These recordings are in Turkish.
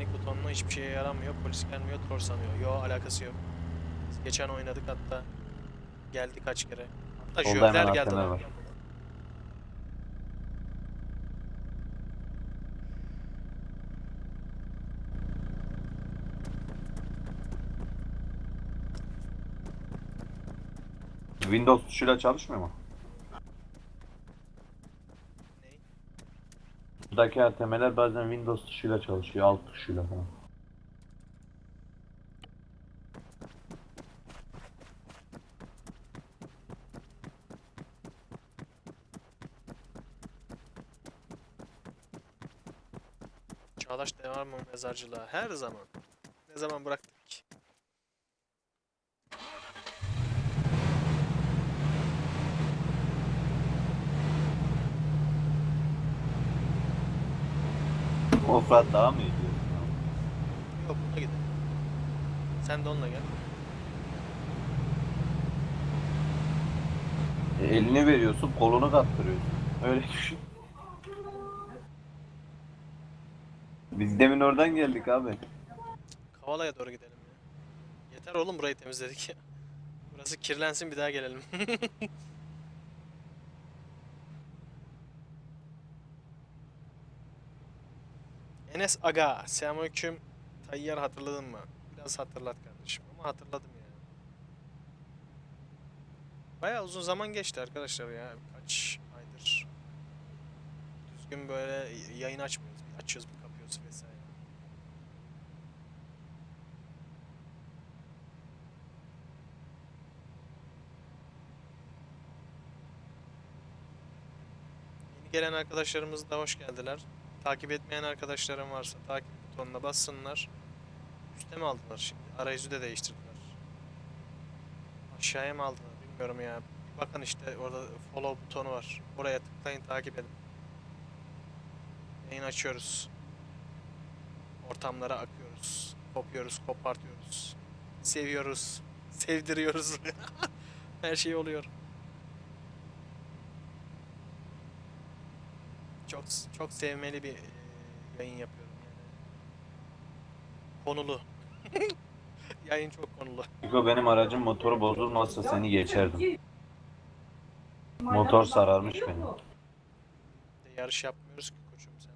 panik butonuna hiçbir şeye yaramıyor. Polis gelmiyor, troll sanıyor. Yo alakası yok. Biz geçen oynadık hatta. Geldi kaç kere. Hatta Solda hemen geldi. Lan. Windows tuşuyla çalışmıyor mu? Windows10'daki ATM'ler bazen Windows tuşuyla çalışıyor, alt tuşuyla falan. Çağdaş devam mı mezarcılığa? Her zaman. Ne zaman bıraktı Offroad daha mı diyorsun? Yok buna gidelim. Sen de onunla gel. E, elini veriyorsun, kolunu kaptırıyorsun. Öyle düşün. Biz demin oradan geldik abi. Kavala'ya doğru gidelim ya. Yeter oğlum burayı temizledik ya. Burası kirlensin bir daha gelelim. Enes Aga, selamünaleyküm. Tayyar hatırladın mı? Biraz hatırlat kardeşim ama hatırladım ya. Bayağı uzun zaman geçti arkadaşlar ya. Kaç aydır. Düzgün böyle yayın açmıyoruz. Bir açıyoruz bir kapıyoruz vesaire. Gelen arkadaşlarımız da hoş geldiler. Takip etmeyen arkadaşlarım varsa takip butonuna bassınlar. Üste mi aldılar şimdi? Arayüzü de değiştirdiler. Aşağıya mı aldılar bilmiyorum ya. Bakın işte orada follow butonu var. Oraya tıklayın takip edin. Yayın açıyoruz. Ortamlara akıyoruz. Kopuyoruz, kopartıyoruz. Seviyoruz. Sevdiriyoruz. Her şey oluyor. Çok çok sevmeli bir yayın yapıyorum yani. Konulu. yayın çok konulu. Niko benim aracın motoru bozulmazsa seni geçerdim. Motor sararmış de yarış yapmıyoruz ki koçum sen.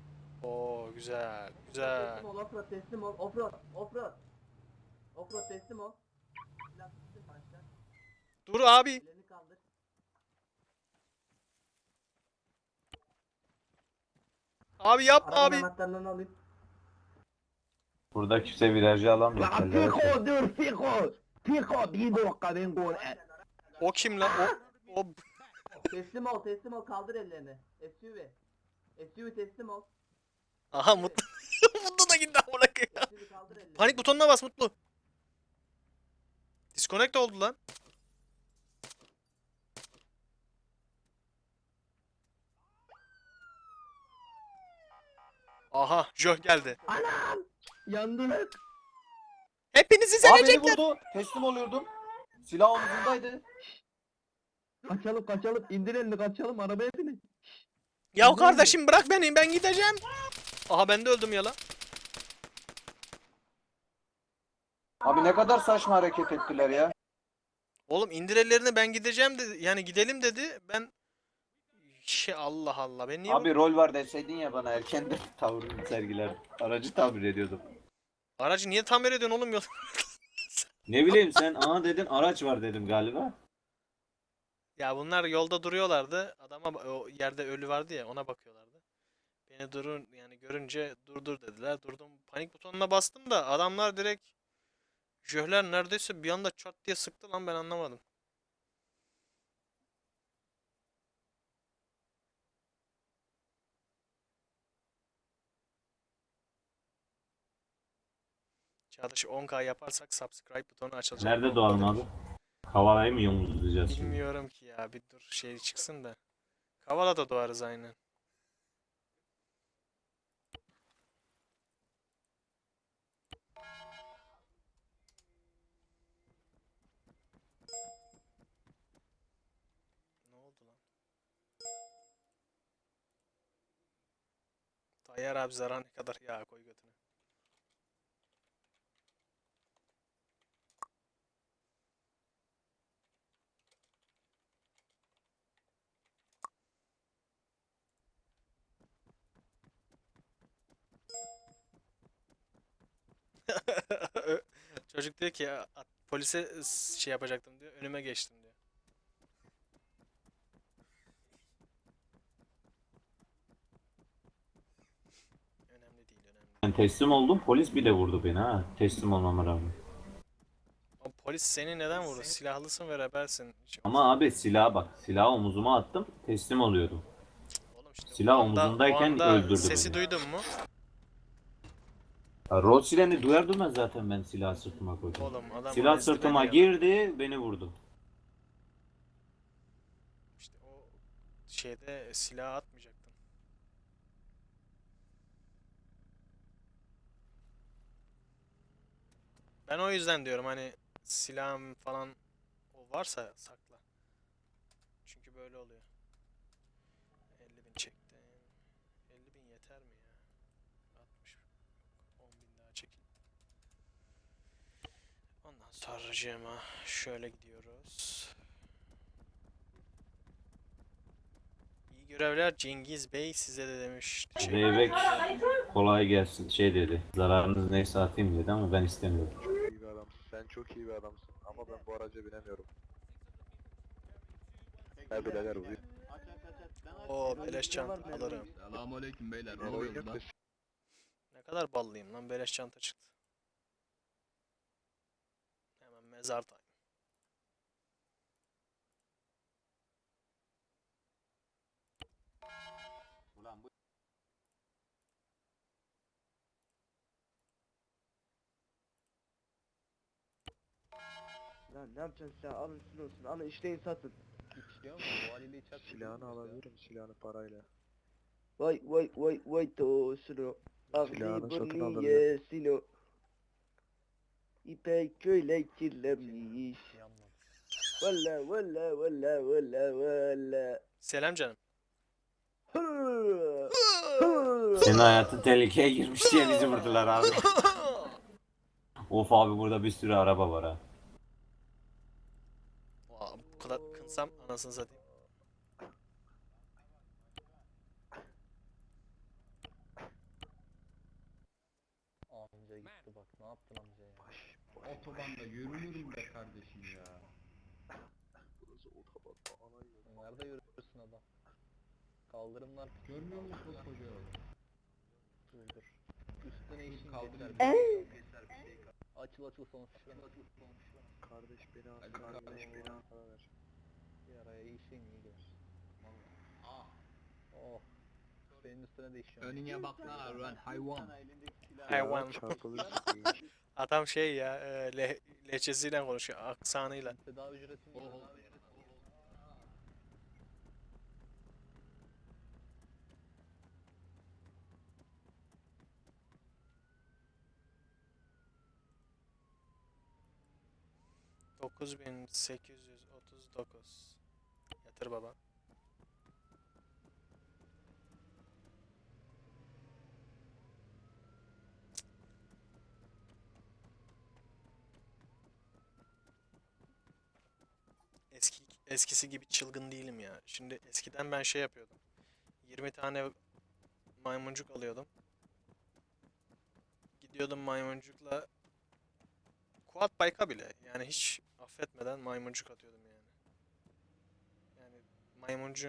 Oo güzel, güzel. Teslim ol offroad teslim ol offroad offroad. Offroad teslim ol. Dur abi. Ellerini kaldır. Abi yapma Arabanın abi. anahtarlarını alayım. Burada kimse virajı alamıyor. Ya Kellere Fiko dur Fiko. Fiko bir dakika ben gol et. O kim lan? O, o Teslim ol teslim ol kaldır ellerini. SUV. SUV teslim ol. Aha mutlu. mutlu da gitti amına koyayım. SUV kaldır ellerini. Panik butonuna bas mutlu. Disconnect oldu lan. Aha, Jöh geldi. Anam. Yandılar. Hepinizi Aa beni sevecekler. vurdu. Teslim oluyordum. Silah omzundaydı. Kaçalım kaçalım. İndir elini kaçalım arabaya binin. Ya kardeşim bırak beni ben gideceğim. Aha ben de öldüm ya lan. Abi ne kadar saçma hareket ettiler ya. Oğlum indir ellerini ben gideceğim dedi. Yani gidelim dedi. Ben şey Allah Allah. Ben niye Abi rol var deseydin ya bana erken de tavır sergiler. Aracı tabir ediyordum. aracı niye tamir ediyorsun oğlum yol? Ne bileyim sen ana dedin araç var dedim galiba. Ya bunlar yolda duruyorlardı. Adama o yerde ölü vardı ya ona bakıyorlardı. Beni durun yani görünce durdur dediler. Durdum. Panik butonuna bastım da adamlar direkt jöhler neredeyse bir anda çat diye sıktı lan ben anlamadım. Çağdaş 10k yaparsak subscribe butonu açılacak. Nerede doğalım abi? Havalayı mı yollayacağız şimdi? Bilmiyorum ki ya bir dur şey çıksın da. Kavala'da doğarız aynen. Ne oldu lan? Tayyar abi zarar ne kadar ya koy götüne. Çocuk diyor ki "At- polise s- şey yapacaktım diyor. Önüme geçtim diyor. Önemli değil, önemli. Ben teslim oldum polis bile vurdu beni ha. Teslim olmama rağmen. O polis seni neden vurdu? Silahlısın ve rebelsin. Ama abi silaha bak. Silahı omuzuma attım. Teslim oluyordum. Oğlum işte o silah anda- o omuzundayken anda öldürdü Sesi beni. duydun mu? Ya, rol sileni duyar duymaz zaten ben silahı sırtıma koydum. Oğlum adam Silah sırtıma ya. girdi beni vurdu. İşte o şeyde silah atmayacaktın. Ben o yüzden diyorum hani silahım falan o varsa sakla. Çünkü böyle oluyor. 50 bin çektim. 50 bin yeter mi ya? 60 10 bin daha çekeyim. Sonra şöyle gidiyoruz. İyi görevler Cengiz Bey size de demiş. Zeybek kolay gelsin şey dedi. Zararınız neyse atayım dedi ama ben istemiyorum. iyi bir adamsın. Sen çok iyi bir adamsın. Ama ben bu araca binemiyorum. Ha birader bu. o beleş çanta alırım. Selamünaleyküm beyler. Ne? Ne kadar ballıyım lan beleş çanta çıktı. Hemen mezar time. Lan ne yapacaksın sen alın şunu olsun alın işleyin satın. İçiyor mu? Bu haliyle içer. Silahını alabilirim silahını parayla. Vay vay vay vay tosunu. Silahını satın alırım. yesino. İpek köyle kirlenmiş. Valla valla valla valla valla. Selam canım. Senin hayatın tehlikeye girmiş diye bizi vurdular abi. Of abi burada bir sürü araba var ha. Bu kadar kınsam anasını satayım. Amca gitti bak. Ne yaptın amca ya? Baş, baş, Otobanda yürünür mü be kardeşim ya? Burası otoban. Ana yolu. Nerede yürürsün adam? Kaldırımlar Görmüyor musun koskoca yol? dur dur. Üstüne işin Kaldırım. Açıl açıl sonuçta. Kardeş beni al. Kardeş beni al. Bir araya işin iyi gelir. Ah, Oh. Senin üstüne de işiyor. önüne bak lan lan hayvan. Hayvan. Adam şey ya e, le, lehçesiyle konuşuyor aksanıyla. Tedavi ücretini Oh. Dokuz bin sekiz yüz otuz dokuz. Yatır baba. Eskisi gibi çılgın değilim ya. Şimdi eskiden ben şey yapıyordum. 20 tane maymuncuk alıyordum. Gidiyordum maymuncukla Quad bike'a bile yani hiç affetmeden maymuncuk atıyordum yani. Yani maymuncu